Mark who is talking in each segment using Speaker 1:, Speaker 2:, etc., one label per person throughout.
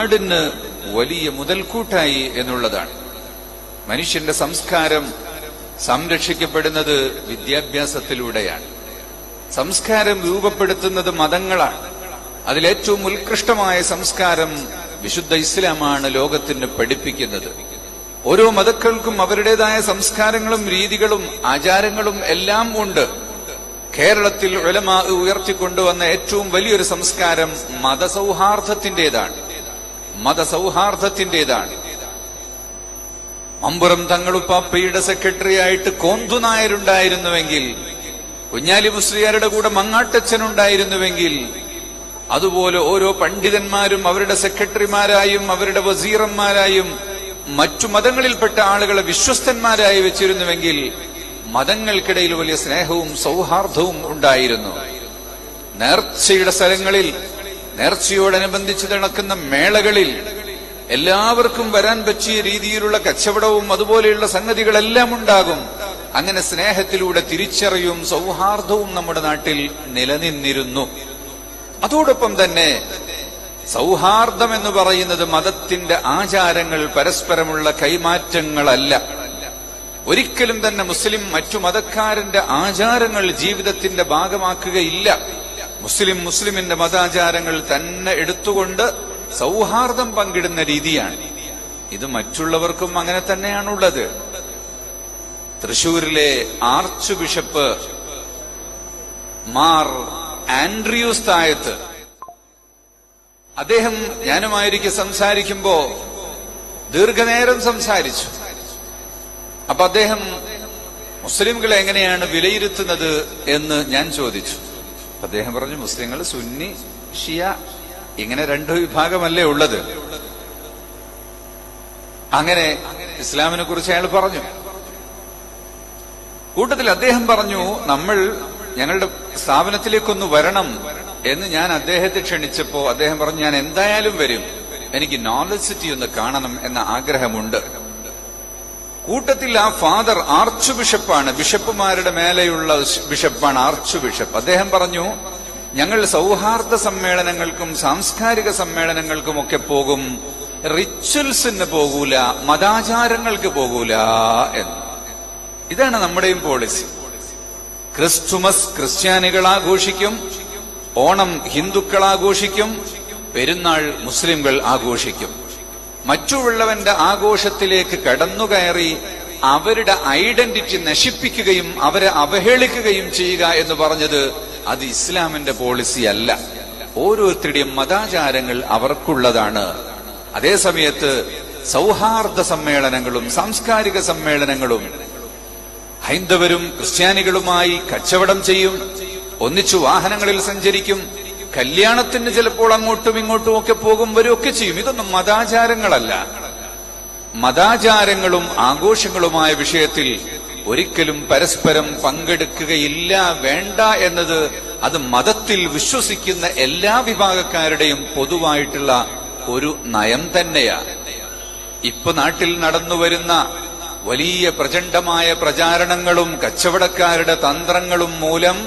Speaker 1: നാടിന് വലിയ മുതൽക്കൂട്ടായി എന്നുള്ളതാണ്. മനുഷ്യന്റെ സംസ്കാരം സംരക്ഷിക്കപ്പെടുന്നത് വിദ്യാഭ്യാസത്തിലൂടെയാണ്. സംസ്കാരം രൂപപ്പെടുത്തുന്നത് മതങ്ങളാണ്. അതിലേറ്റവും ഉത്കൃഷ്ടമായ സംസ്കാരം വിശുദ്ധ ഇസ്ലാമാണ് ലോകത്തിന് പഠിപ്പിക്കുന്നത്. ഓരോ മതക്കൾക്കും അവരുടേതായ സംസ്കാരങ്ങളും രീതികളും ആചാരങ്ങളും എല്ലാം ഉണ്ട്. കേരളത്തിൽ ഉലമ ഉയർത്തിക്കൊണ്ടുവന്ന ഏറ്റവും വലിയൊരു സംസ്കാരം മതസൗഹാർദ്ദത്തിന്റേതാണ് മതസൗഹാർദ്ദത്തിന്റേതാണ്. മമ്പുറം തങ്ങളുപ്പാപ്പയുടെ സെക്രട്ടറി ആയിട്ട് കോന്തു നായരുണ്ടായിരുന്നുവെങ്കിൽ കുഞ്ഞാലി മുസ്ലിയാരുടെ കൂടെ മങ്ങാട്ടച്ഛനുണ്ടായിരുന്നുവെങ്കിൽ അതുപോലെ ഓരോ പണ്ഡിതന്മാരും അവരുടെ സെക്രട്ടറിമാരായും അവരുടെ വസീറന്മാരായും മറ്റു മതങ്ങളിൽപ്പെട്ട ആളുകളെ വിശ്വസ്തന്മാരായി വെച്ചിരുന്നുവെങ്കിൽ മതങ്ങൾക്കിടയിൽ വലിയ സ്നേഹവും സൗഹാർദ്ദവും ഉണ്ടായിരുന്നു. നേർച്ചയുടെ സ്ഥലങ്ങളിൽ നേർച്ചയോടനുബന്ധിച്ച് നടക്കുന്ന മേളകളിൽ എല്ലാവർക്കും വരാൻ പറ്റിയ രീതിയിലുള്ള കച്ചവടവും അതുപോലെയുള്ള സംഗതികളെല്ലാം ഉണ്ടാകും. അങ്ങനെ സ്നേഹത്തിലൂടെ തിരിച്ചറിയും സൗഹാർദ്ദവും നമ്മുടെ നാട്ടിൽ നിലനിന്നിരുന്നു. അതോടൊപ്പം തന്നെ സൗഹാർദ്ദം എന്ന് പറയുന്നത് മതത്തിന്റെ ആചാരങ്ങൾ പരസ്പരമുള്ള കൈമാറ്റങ്ങളല്ല. ഒരിക്കലും തന്നെ മുസ്ലിം മറ്റു മതക്കാരന്റെ ആചാരങ്ങൾ ജീവിതത്തിന്റെ ഭാഗമാക്കുകയില്ല. മുസ്ലിം മുസ്ലിമിന്റെ മതാചാരങ്ങൾ തന്നെ എടുത്തുകൊണ്ട് സൗഹാർദ്ദം പങ്കിടുന്ന രീതിയാണ്. ഇത് മറ്റുള്ളവർക്കും അങ്ങനെ തന്നെയാണുള്ളത്. തൃശൂരിലെ ആർച്ച് ബിഷപ്പ് മാർ ആൻഡ്രിയൂസ് തായത്ത് അദ്ദേഹം ഞാനുമായിരിക്കും സംസാരിക്കുമ്പോ ദീർഘനേരം സംസാരിച്ചു. അപ്പൊ അദ്ദേഹം മുസ്ലിംകളെ എങ്ങനെയാണ് വിലയിരുത്തുന്നത് എന്ന് ഞാൻ ചോദിച്ചു. അദ്ദേഹം പറഞ്ഞു മുസ്ലിങ്ങൾ സുന്നി ഷിയ ഇങ്ങനെ രണ്ടു വിഭാഗമല്ലേ ഉള്ളത്. അങ്ങനെ ഇസ്ലാമിനെ കുറിച്ച് അയാൾ പറഞ്ഞു. കൂട്ടത്തിൽ അദ്ദേഹം പറഞ്ഞു നമ്മൾ ഞങ്ങളുടെ സ്ഥാപനത്തിലേക്കൊന്ന് വരണം എന്ന് ഞാൻ അദ്ദേഹത്തെ ക്ഷണിച്ചപ്പോ അദ്ദേഹം പറഞ്ഞു ഞാൻ എന്തായാലും വരും. എനിക്ക് നോളജ് സിറ്റി ഒന്ന് കാണണം എന്ന ആഗ്രഹമുണ്ട്. കൂട്ടത്തിൽ ആ ഫാദർ ആർച്ച് ബിഷപ്പാണ്. ബിഷപ്പുമാരുടെ മേലെയുള്ള ബിഷപ്പാണ് ആർച്ച് ബിഷപ്പ്. അദ്ദേഹം പറഞ്ഞു ഞങ്ങൾ സൗഹാർദ്ദ സമ്മേളനങ്ങൾക്കും സാംസ്കാരിക സമ്മേളനങ്ങൾക്കും ഒക്കെ പോകും. റിച്വൽസിന് പോകൂല മതാചാരങ്ങൾക്ക് പോകൂല എന്ന്. ഇതാണ് നമ്മുടെയും പോളിസി. ക്രിസ്തുമസ് ക്രിസ്ത്യാനികൾ ആഘോഷിക്കും ഓണം ഹിന്ദുക്കൾ ആഘോഷിക്കും പെരുന്നാൾ മുസ്ലിംകൾ ആഘോഷിക്കും. മറ്റുള്ളവന്റെ ആഘോഷത്തിലേക്ക് കടന്നുകയറി അവരുടെ ഐഡന്റിറ്റി നശിപ്പിക്കുകയും അവരെ അവഹേളിക്കുകയും ചെയ്യുക എന്ന് പറഞ്ഞത് അത് ഇസ്ലാമിന്റെ പോളിസി അല്ല. ഓരോരുത്തരുടെയും മതാചാരങ്ങൾ അവർക്കുള്ളതാണ്. അതേസമയത്ത് സൗഹാർദ്ദ സമ്മേളനങ്ങളും സാംസ്കാരിക സമ്മേളനങ്ങളും ഹൈന്ദവരും ക്രിസ്ത്യാനികളുമായി കച്ചവടം ചെയ്യും. ഒന്നിച്ചു വാഹനങ്ങളിൽ സഞ്ചരിക്കും. കല്യാണത്തിന് ചിലപ്പോൾ അങ്ങോട്ടും ഇങ്ങോട്ടും ഒക്കെ പോകും വരും ചെയ്യും. ഇതൊന്നും മതാചാരങ്ങളല്ല. മതാചാരങ്ങളും ആഘോഷങ്ങളുമായ വിഷയത്തിൽ ഒരിക്കലും പരസ്പരം പങ്കെടുക്കുകയില്ല വേണ്ട എന്നത് അത് മതത്തിൽ വിശ്വസിക്കുന്ന എല്ലാ വിഭാഗക്കാരുടെയും പൊതുവായിട്ടുള്ള ഒരു നയം തന്നെയാണ് ഇപ്പൊ നാട്ടിൽ നടന്നുവരുന്ന വലിയ പ്രചണ്ഡമായ പ്രചാരണങ്ങളും കച്ചവടക്കാരുടെ തന്ത്രങ്ങളും മൂലം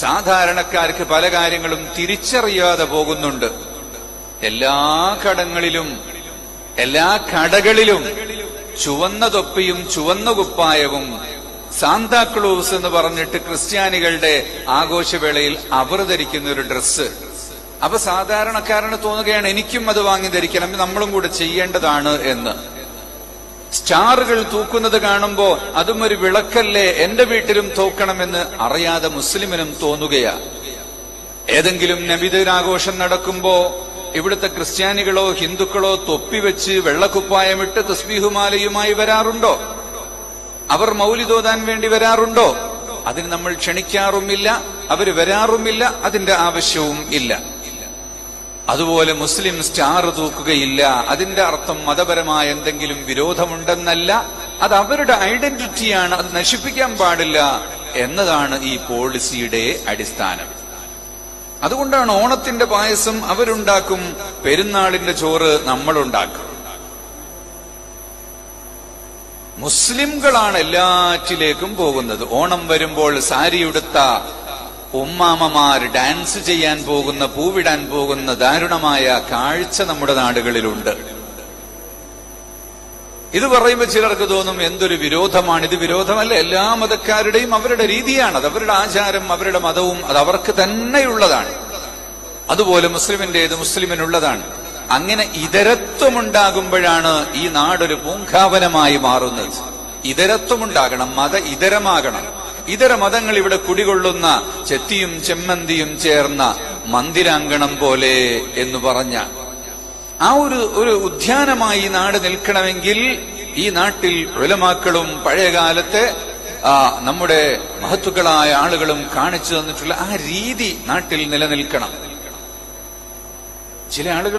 Speaker 1: സാധാരണക്കാർക്ക് പല കാര്യങ്ങളും തിരിച്ചറിയാതെ പോകുന്നുണ്ട്. എല്ലാ കടങ്ങളിലും എല്ലാ കടകളിലും ചുവന്ന തൊപ്പിയും ചുവന്ന കുപ്പായവും സാന്താക്ലൂസ് എന്ന് പറഞ്ഞിട്ട് ക്രിസ്ത്യാനികളുടെ ആഘോഷവേളയിൽ അവർ ധരിക്കുന്ന ഒരു ഡ്രസ്സ്. അപ്പൊ സാധാരണക്കാരന് തോന്നുകയാണ് എനിക്കും അത് വാങ്ങി ധരിക്കണം നമ്മളും കൂടെ ചെയ്യേണ്ടതാണ് എന്ന്. സ്റ്റാറുകൾ തൂക്കുന്നത് കാണുമ്പോ അതും ഒരു വിളക്കല്ലേ എന്റെ വീട്ടിലും തൂക്കണമെന്ന് അറിയാതെ മുസ്ലിമിനും തോന്നുകയാ. ഏതെങ്കിലും നബിദിനാഘോഷം നടക്കുമ്പോ ഇവിടുത്തെ ക്രിസ്ത്യാനികളോ ഹിന്ദുക്കളോ തൊപ്പിവെച്ച് വെള്ളക്കുപ്പായമിട്ട് തസ്ബീഹുമാലയുമായി വരാറുണ്ടോ? അവർ മൗലിതോതാൻ വേണ്ടി വരാറുണ്ടോ? അതിന് നമ്മൾ ക്ഷണിക്കാറുമില്ല അവർ വരാറുമില്ല അതിന്റെ ആവശ്യവും ഇല്ല. അതുപോലെ മുസ്ലിം സ്റ്റാർ തൂക്കുകയില്ല. അതിന്റെ അർത്ഥം മതപരമായ എന്തെങ്കിലും വിരോധമുണ്ടെന്നല്ല. അത് അവരുടെ ഐഡന്റിറ്റിയാണ്. അത് നശിപ്പിക്കാൻ പാടില്ല എന്നതാണ് ഈ പോളിസിയുടെ അടിസ്ഥാനം. അതുകൊണ്ടാണ് ഓണത്തിന്റെ പായസം അവരുണ്ടാക്കും പെരുന്നാളിന്റെ ചോറ് നമ്മളുണ്ടാക്കും. മുസ്ലിംകളാണ് എല്ലാറ്റിലേക്കും പോകുന്നത്. ഓണം വരുമ്പോൾ സാരി ഉടുത്ത ഉമ്മാമമാർ ഡാൻസ് ചെയ്യാൻ പോകുന്ന പൂവിടാൻ പോകുന്ന ദാരുണമായ കാഴ്ച നമ്മുടെ നാടുകളിലുണ്ട്. ഇത് പറയുമ്പോൾ ചിലർക്ക് തോന്നും എന്തൊരു വിരോധമാണ്. ഇത് വിരോധമല്ല. എല്ലാ മതക്കാരുടെയും അവരുടെ രീതിയാണ്. അത് അവരുടെ ആചാരം അവരുടെ മതവും അത് അവർക്ക് തന്നെയുള്ളതാണ്. അതുപോലെ മുസ്ലിമിന്റേത് മുസ്ലിമിനുള്ളതാണ്. അങ്ങനെ ഇതരത്വമുണ്ടാകുമ്പോഴാണ് ഈ നാടൊരു പൂങ്കാവനമായി മാറുന്നത്. ഇതരത്വമുണ്ടാകണം. മത ഇതരമാകണം ഇതര മതങ്ങൾ ഇവിടെ കുടികൊള്ളുന്ന ചെത്തിയും ചെമ്മന്തിയും ചേർന്ന മന്ദിരാങ്കണം പോലെ എന്ന് പറഞ്ഞ ആ ഒരു ഒരു ഉദ്യാനമായി നാട് നിൽക്കണമെങ്കിൽ ഈ നാട്ടിൽ ഉലമാക്കളും പഴയകാലത്തെ നമ്മുടെ മഹത്തുക്കളായ ആളുകളും കാണിച്ചു തന്നിട്ടുള്ള ആ രീതി നാട്ടിൽ നിലനിൽക്കണം. ചില ആളുകൾ